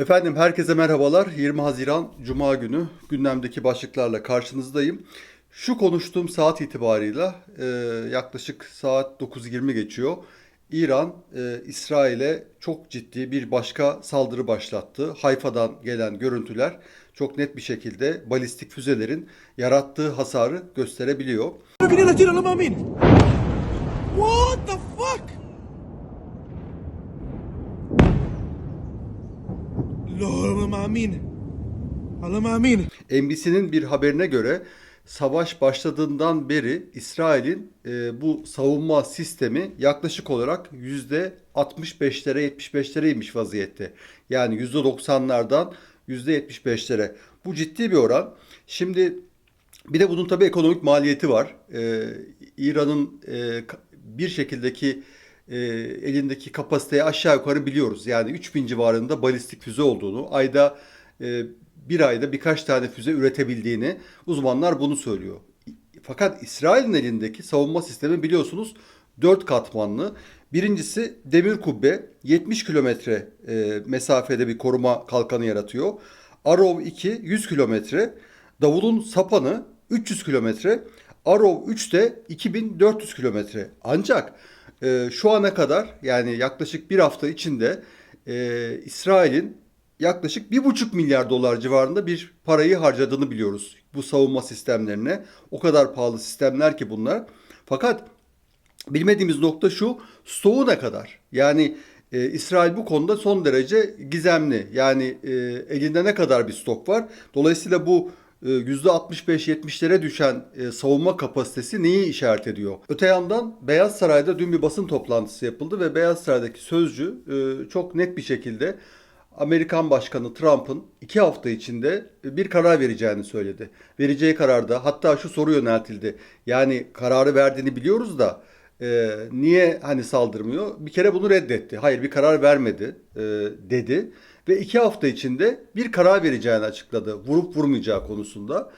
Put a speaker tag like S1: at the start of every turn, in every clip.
S1: Efendim herkese merhabalar. 20 Haziran Cuma günü gündemdeki başlıklarla karşınızdayım. Şu konuştuğum saat itibarıyla e, yaklaşık saat 9.20 geçiyor. İran e, İsrail'e çok ciddi bir başka saldırı başlattı. Hayfa'dan gelen görüntüler çok net bir şekilde balistik füzelerin yarattığı hasarı gösterebiliyor.
S2: لا mamin. Allah mamin.
S1: NBC'nin bir haberine göre savaş başladığından beri İsrail'in e, bu savunma sistemi yaklaşık olarak yüzde 65'lere 75'lere inmiş vaziyette. Yani yüzde 90'lardan yüzde 75'lere. Bu ciddi bir oran. Şimdi bir de bunun tabii ekonomik maliyeti var. E, İran'ın e, bir şekildeki e, elindeki kapasiteyi aşağı yukarı biliyoruz. Yani 3000 civarında balistik füze olduğunu, ayda e, bir ayda birkaç tane füze üretebildiğini uzmanlar bunu söylüyor. Fakat İsrail'in elindeki savunma sistemi biliyorsunuz 4 katmanlı. Birincisi demir kubbe 70 kilometre e, mesafede bir koruma kalkanı yaratıyor. Arrow 2 100 kilometre. Davulun sapanı 300 kilometre. Arrow 3 de 2400 kilometre. Ancak e, şu ana kadar yani yaklaşık bir hafta içinde e, İsrail'in yaklaşık bir buçuk milyar dolar civarında bir parayı harcadığını biliyoruz bu savunma sistemlerine. O kadar pahalı sistemler ki bunlar. Fakat bilmediğimiz nokta şu, stoğu ne kadar? Yani e, İsrail bu konuda son derece gizemli. Yani e, elinde ne kadar bir stok var? Dolayısıyla bu %65-70'lere düşen e, savunma kapasitesi neyi işaret ediyor? Öte yandan Beyaz Saray'da dün bir basın toplantısı yapıldı ve Beyaz Saray'daki sözcü e, çok net bir şekilde Amerikan Başkanı Trump'ın iki hafta içinde bir karar vereceğini söyledi. Vereceği kararda hatta şu soru yöneltildi. Yani kararı verdiğini biliyoruz da e, niye hani saldırmıyor? Bir kere bunu reddetti. Hayır bir karar vermedi e, dedi. Ve iki hafta içinde bir karar vereceğini açıkladı. Vurup vurmayacağı konusunda.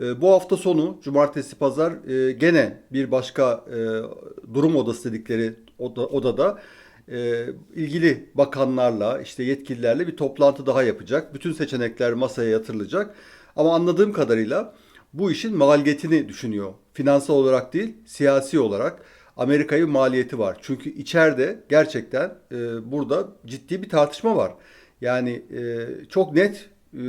S1: E, bu hafta sonu cumartesi pazar e, gene bir başka e, durum odası dedikleri oda, odada e, ilgili bakanlarla işte yetkililerle bir toplantı daha yapacak. Bütün seçenekler masaya yatırılacak. Ama anladığım kadarıyla bu işin maliyetini düşünüyor. Finansal olarak değil, siyasi olarak Amerika'ya maliyeti var. Çünkü içeride gerçekten burada ciddi bir tartışma var. Yani e, çok net e,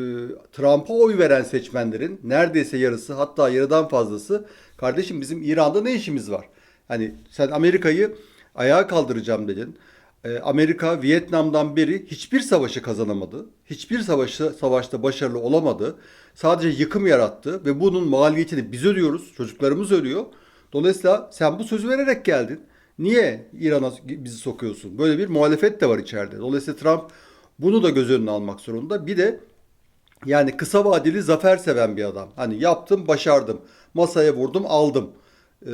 S1: Trump'a oy veren seçmenlerin neredeyse yarısı hatta yarıdan fazlası kardeşim bizim İran'da ne işimiz var? Hani sen Amerika'yı ayağa kaldıracağım dedin. E, Amerika Vietnam'dan beri hiçbir savaşı kazanamadı. Hiçbir savaşı, savaşta başarılı olamadı. Sadece yıkım yarattı ve bunun maliyetini biz ödüyoruz. Çocuklarımız ölüyor. Dolayısıyla sen bu sözü vererek geldin. Niye İran'a bizi sokuyorsun? Böyle bir muhalefet de var içeride. Dolayısıyla Trump bunu da göz önüne almak zorunda. Bir de yani kısa vadeli zafer seven bir adam. Hani yaptım, başardım. Masaya vurdum, aldım. Ee,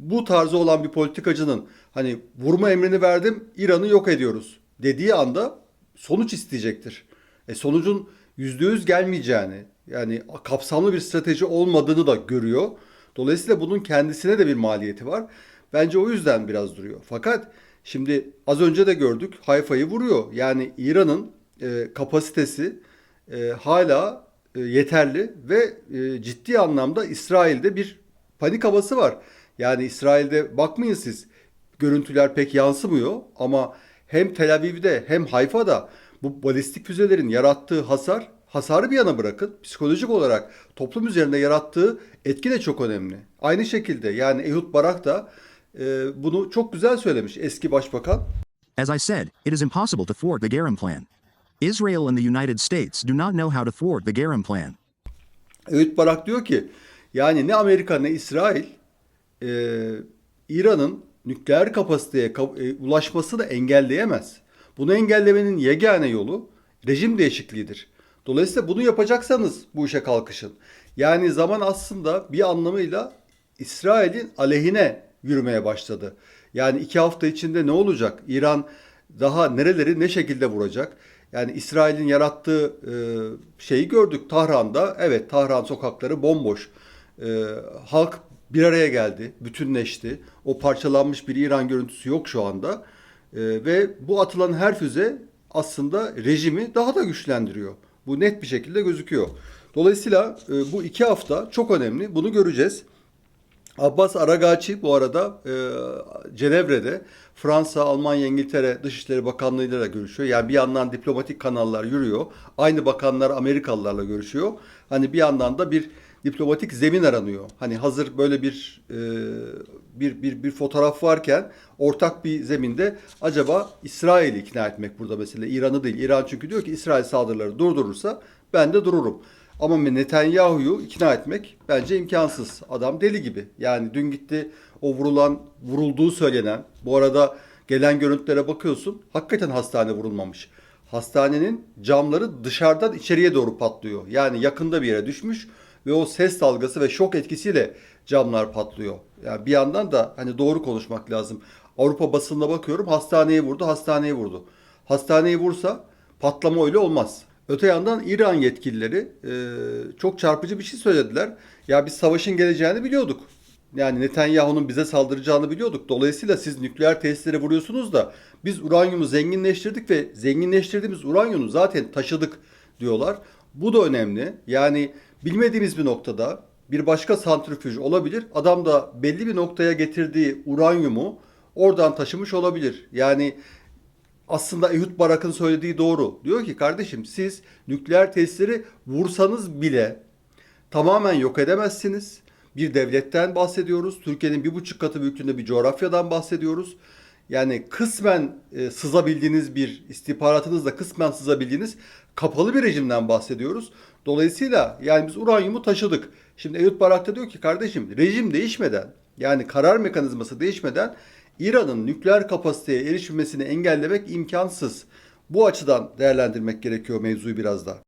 S1: bu tarzı olan bir politikacının hani vurma emrini verdim, İran'ı yok ediyoruz dediği anda sonuç isteyecektir. E sonucun %100 gelmeyeceğini, yani kapsamlı bir strateji olmadığını da görüyor. Dolayısıyla bunun kendisine de bir maliyeti var. Bence o yüzden biraz duruyor. Fakat şimdi az önce de gördük Hayfa'yı vuruyor. Yani İran'ın e, kapasitesi e, hala e, yeterli ve e, ciddi anlamda İsrail'de bir panik havası var. Yani İsrail'de bakmayın siz görüntüler pek yansımıyor ama hem Tel Aviv'de hem Hayfa'da bu balistik füzelerin yarattığı hasar hasarı bir yana bırakın psikolojik olarak toplum üzerinde yarattığı etki de çok önemli. Aynı şekilde yani Ehud Barak da e, bunu çok güzel söylemiş eski başbakan.
S3: As I said, it is impossible to thwart the Garum Plan. Israel and the United States do not know how to thwart the Garum Plan.
S1: Öğüt Barak diyor ki yani ne Amerika ne İsrail e, İran'ın nükleer kapasiteye ka- e, ulaşmasını engelleyemez. Bunu engellemenin yegane yolu rejim değişikliğidir. Dolayısıyla bunu yapacaksanız bu işe kalkışın. Yani zaman aslında bir anlamıyla İsrail'in aleyhine yürümeye başladı. Yani iki hafta içinde ne olacak? İran daha nereleri ne şekilde vuracak? Yani İsrail'in yarattığı e, şeyi gördük Tahran'da. Evet Tahran sokakları bomboş. E, halk bir araya geldi, bütünleşti. O parçalanmış bir İran görüntüsü yok şu anda. E, ve bu atılan her füze aslında rejimi daha da güçlendiriyor. Bu net bir şekilde gözüküyor. Dolayısıyla bu iki hafta çok önemli. Bunu göreceğiz. Abbas Aragaçi bu arada e, Cenevre'de Fransa, Almanya, İngiltere Dışişleri Bakanlığı'yla da görüşüyor. Yani bir yandan diplomatik kanallar yürüyor. Aynı bakanlar Amerikalılarla görüşüyor. Hani bir yandan da bir diplomatik zemin aranıyor. Hani hazır böyle bir e, bir bir bir fotoğraf varken ortak bir zeminde acaba İsrail'i ikna etmek burada mesele. İran'ı değil. İran çünkü diyor ki İsrail saldırıları durdurursa ben de dururum. Ama Netanyahu'yu ikna etmek bence imkansız. Adam deli gibi. Yani dün gitti o vurulan, vurulduğu söylenen, bu arada gelen görüntülere bakıyorsun. Hakikaten hastane vurulmamış. Hastanenin camları dışarıdan içeriye doğru patlıyor. Yani yakında bir yere düşmüş ve o ses dalgası ve şok etkisiyle camlar patlıyor. Yani bir yandan da hani doğru konuşmak lazım. Avrupa basınına bakıyorum hastaneye vurdu, hastaneye vurdu. Hastaneyi vursa patlama öyle olmaz. Öte yandan İran yetkilileri e, çok çarpıcı bir şey söylediler. Ya biz savaşın geleceğini biliyorduk. Yani Netanyahu'nun bize saldıracağını biliyorduk. Dolayısıyla siz nükleer tesislere vuruyorsunuz da biz uranyumu zenginleştirdik ve zenginleştirdiğimiz uranyumu zaten taşıdık diyorlar. Bu da önemli. Yani bilmediğimiz bir noktada bir başka santrifüj olabilir. Adam da belli bir noktaya getirdiği uranyumu oradan taşımış olabilir. Yani aslında Ehud Barak'ın söylediği doğru. Diyor ki kardeşim siz nükleer tesisleri vursanız bile tamamen yok edemezsiniz. Bir devletten bahsediyoruz. Türkiye'nin bir buçuk katı büyüklüğünde bir coğrafyadan bahsediyoruz. Yani kısmen e, sızabildiğiniz bir istihbaratınızla kısmen sızabildiğiniz kapalı bir rejimden bahsediyoruz. Dolayısıyla yani biz uranyumu taşıdık. Şimdi Ehud Barak da diyor ki kardeşim rejim değişmeden yani karar mekanizması değişmeden İran'ın nükleer kapasiteye erişmesini engellemek imkansız. Bu açıdan değerlendirmek gerekiyor mevzuyu biraz da.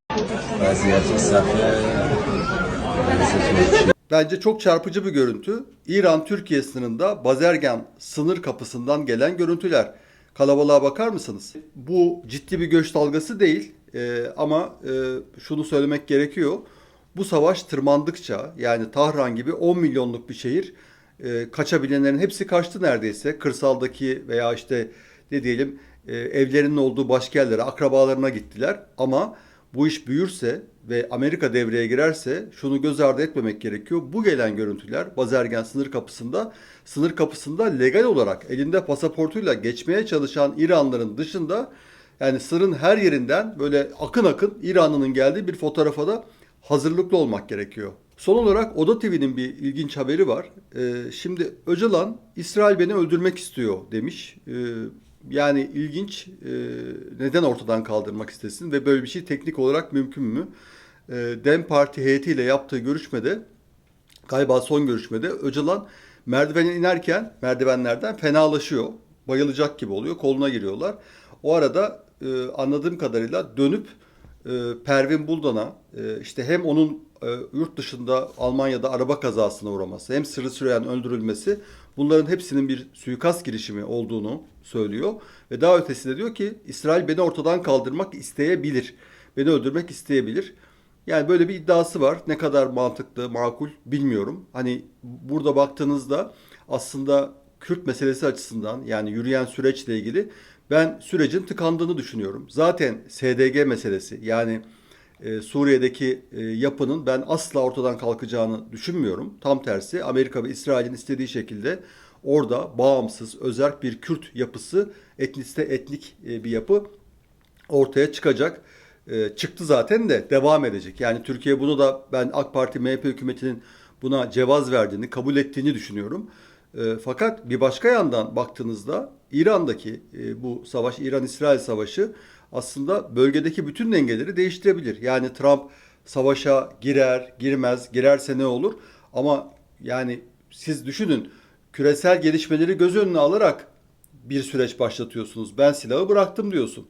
S1: Bence çok çarpıcı bir görüntü. İran-Türkiye sınırında Bazergan sınır kapısından gelen görüntüler. Kalabalığa bakar mısınız? Bu ciddi bir göç dalgası değil ee, ama e, şunu söylemek gerekiyor. Bu savaş tırmandıkça yani Tahran gibi 10 milyonluk bir şehir e, kaçabilenlerin hepsi kaçtı neredeyse. Kırsaldaki veya işte ne diyelim e, evlerinin olduğu başka yerlere, akrabalarına gittiler. Ama bu iş büyürse ve Amerika devreye girerse şunu göz ardı etmemek gerekiyor. Bu gelen görüntüler Bazergen sınır kapısında sınır kapısında legal olarak elinde pasaportuyla geçmeye çalışan İranlıların dışında yani sınırın her yerinden böyle akın akın İranlı'nın geldiği bir fotoğrafa da hazırlıklı olmak gerekiyor. Son olarak Oda TV'nin bir ilginç haberi var. Ee, şimdi Öcalan İsrail beni öldürmek istiyor demiş. Ee, yani ilginç. Ee, neden ortadan kaldırmak istesin ve böyle bir şey teknik olarak mümkün mü? Ee, Dem Parti heyetiyle yaptığı görüşmede galiba son görüşmede Öcalan merdivene inerken merdivenlerden fenalaşıyor. Bayılacak gibi oluyor. Koluna giriyorlar. O arada e, anladığım kadarıyla dönüp e, Pervin Buldan'a e, işte hem onun e, yurt dışında Almanya'da araba kazasına uğraması hem Sırrı öldürülmesi bunların hepsinin bir suikast girişimi olduğunu söylüyor. Ve daha ötesinde diyor ki İsrail beni ortadan kaldırmak isteyebilir. Beni öldürmek isteyebilir. Yani böyle bir iddiası var. Ne kadar mantıklı, makul bilmiyorum. Hani burada baktığınızda aslında Kürt meselesi açısından yani yürüyen süreçle ilgili ben sürecin tıkandığını düşünüyorum. Zaten SDG meselesi yani e, Suriye'deki e, yapının ben asla ortadan kalkacağını düşünmüyorum. Tam tersi Amerika ve İsrail'in istediği şekilde orada bağımsız, özerk bir Kürt yapısı, etniste etnik e, bir yapı ortaya çıkacak. Çıktı zaten de devam edecek. Yani Türkiye bunu da ben AK Parti MHP hükümetinin buna cevaz verdiğini, kabul ettiğini düşünüyorum. Fakat bir başka yandan baktığınızda İran'daki bu savaş, İran-İsrail savaşı aslında bölgedeki bütün dengeleri değiştirebilir. Yani Trump savaşa girer, girmez, girerse ne olur? Ama yani siz düşünün küresel gelişmeleri göz önüne alarak bir süreç başlatıyorsunuz. Ben silahı bıraktım diyorsun.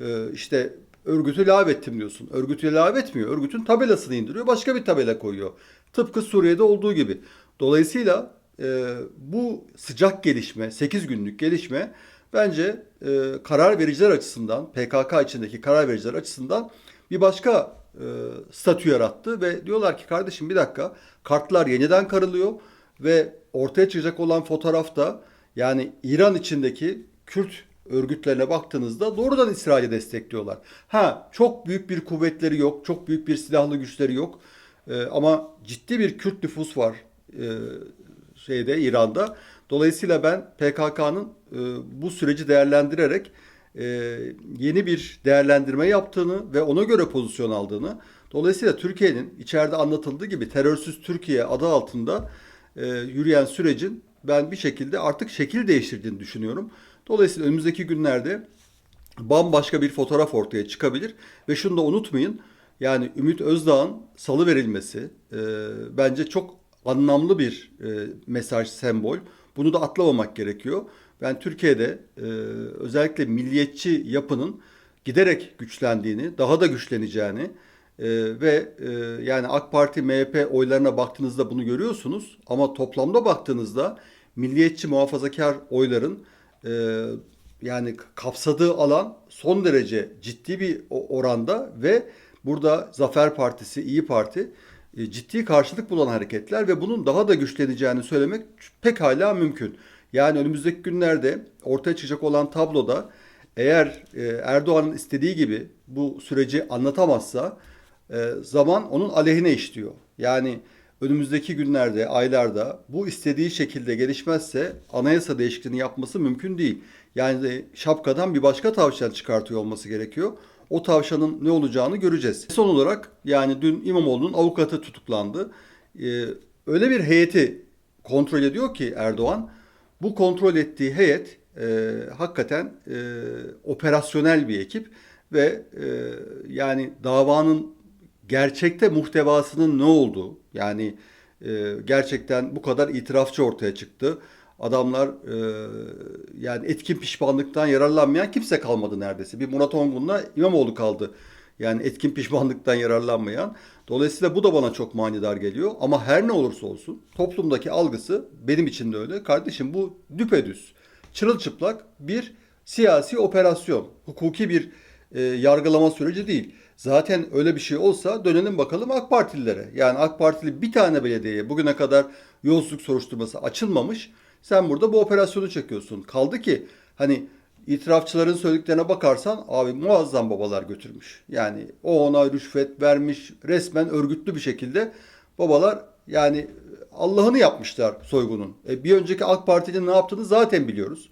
S1: Ee, işte örgütü lağvettim diyorsun. Örgütü lağvetmiyor. Örgütün tabelasını indiriyor. Başka bir tabela koyuyor. Tıpkı Suriye'de olduğu gibi. Dolayısıyla e, bu sıcak gelişme, 8 günlük gelişme bence e, karar vericiler açısından, PKK içindeki karar vericiler açısından bir başka e, statü yarattı ve diyorlar ki kardeşim bir dakika kartlar yeniden karılıyor ve ortaya çıkacak olan fotoğrafta yani İran içindeki Kürt örgütlerine baktığınızda doğrudan İsrail'i destekliyorlar. Ha çok büyük bir kuvvetleri yok, çok büyük bir silahlı güçleri yok. Ee, ama ciddi bir Kürt nüfus var e, şeyde İran'da. Dolayısıyla ben PKK'nın e, bu süreci değerlendirerek e, yeni bir değerlendirme yaptığını ve ona göre pozisyon aldığını, dolayısıyla Türkiye'nin içeride anlatıldığı gibi terörsüz Türkiye adı altında e, yürüyen sürecin ben bir şekilde artık şekil değiştirdiğini düşünüyorum. Dolayısıyla önümüzdeki günlerde bambaşka bir fotoğraf ortaya çıkabilir ve şunu da unutmayın. Yani Ümit Özdağ'ın salı verilmesi e, bence çok anlamlı bir e, mesaj, sembol. Bunu da atlamamak gerekiyor. Ben Türkiye'de e, özellikle milliyetçi yapının giderek güçlendiğini, daha da güçleneceğini e, ve e, yani AK Parti, MHP oylarına baktığınızda bunu görüyorsunuz. Ama toplamda baktığınızda milliyetçi muhafazakar oyların e, yani kapsadığı alan son derece ciddi bir oranda ve burada Zafer Partisi, İyi Parti ciddi karşılık bulan hareketler ve bunun daha da güçleneceğini söylemek pekala mümkün. Yani önümüzdeki günlerde ortaya çıkacak olan tabloda eğer e, Erdoğan'ın istediği gibi bu süreci anlatamazsa e, zaman onun aleyhine işliyor. Yani önümüzdeki günlerde, aylarda bu istediği şekilde gelişmezse anayasa değişikliğini yapması mümkün değil. Yani şapkadan bir başka tavşan çıkartıyor olması gerekiyor. O tavşanın ne olacağını göreceğiz. Son olarak yani dün İmamoğlu'nun avukatı tutuklandı. Ee, öyle bir heyeti kontrol ediyor ki Erdoğan. Bu kontrol ettiği heyet e, hakikaten e, operasyonel bir ekip ve e, yani davanın gerçekte muhtevasının ne olduğu yani e, gerçekten bu kadar itirafçı ortaya çıktı. Adamlar e, yani etkin pişmanlıktan yararlanmayan kimse kalmadı neredeyse. Bir Murat Ongun'la İmamoğlu kaldı. Yani etkin pişmanlıktan yararlanmayan. Dolayısıyla bu da bana çok manidar geliyor. Ama her ne olursa olsun toplumdaki algısı benim için de öyle. Kardeşim bu düpedüz, çırılçıplak bir siyasi operasyon. Hukuki bir e, yargılama süreci değil. Zaten öyle bir şey olsa dönelim bakalım AK Partililere. Yani AK Partili bir tane belediyeye bugüne kadar yolsuzluk soruşturması açılmamış. Sen burada bu operasyonu çekiyorsun. Kaldı ki hani itirafçıların söylediklerine bakarsan abi muazzam babalar götürmüş. Yani o ona rüşvet vermiş resmen örgütlü bir şekilde babalar yani Allah'ını yapmışlar soygunun. E, bir önceki AK Parti'nin ne yaptığını zaten biliyoruz.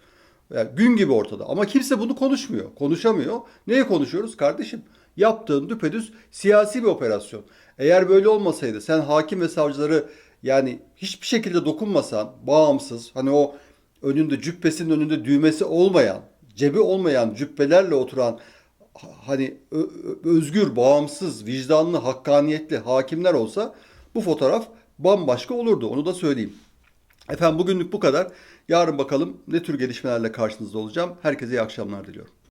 S1: Yani gün gibi ortada. Ama kimse bunu konuşmuyor. Konuşamıyor. Neye konuşuyoruz kardeşim? Yaptığın düpedüz siyasi bir operasyon. Eğer böyle olmasaydı sen hakim ve savcıları yani hiçbir şekilde dokunmasan bağımsız hani o önünde cübbesinin önünde düğmesi olmayan cebi olmayan cübbelerle oturan ha- hani özgür, bağımsız, vicdanlı, hakkaniyetli hakimler olsa bu fotoğraf bambaşka olurdu. Onu da söyleyeyim. Efendim bugünlük bu kadar. Yarın bakalım ne tür gelişmelerle karşınızda olacağım. Herkese iyi akşamlar diliyorum.